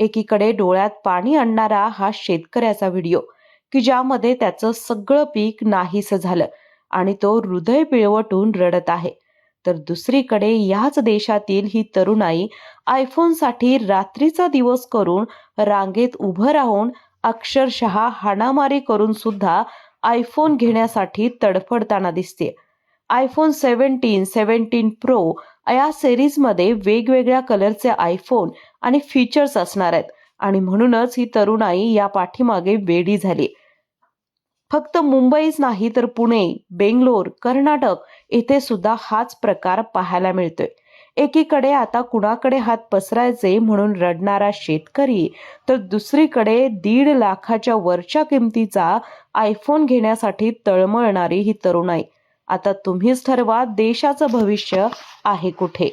एकीकडे डोळ्यात पाणी आणणारा हा शेतकऱ्याचा व्हिडिओ की ज्यामध्ये त्याचं सगळं पीक नाहीसं झालं आणि तो हृदय पिळवटून रडत आहे. तर दुसरीकडे याच देशातील ही तरुणाई आयफोनसाठी रात्रीचा दिवस करून रांगेत उभं राहून अक्षरशः हाणामारी करून सुद्धा आयफोन घेण्यासाठी तडफडताना दिसते आयफोन सेव्हन्टीन सेव्हन्टीन प्रो या सिरीजमध्ये वेगवेगळ्या कलरचे आयफोन आणि फीचर्स असणार आहेत. आणि म्हणूनच ही तरुणाई या पाठीमागे वेडी झाली. फक्त मुंबईच नाही तर पुणे बेंगलोर कर्नाटक येथे सुद्धा हाच प्रकार पाहायला मिळतोय. एकीकडे आता कुणाकडे हात पसरायचे म्हणून रडणारा शेतकरी तर दुसरीकडे दीड लाखाच्या वरच्या किमतीचा आयफोन घेण्यासाठी तळमळणारी ही तरुणाई. आता तुम्हीच ठरवा देशाचं भविष्य आहे कुठे.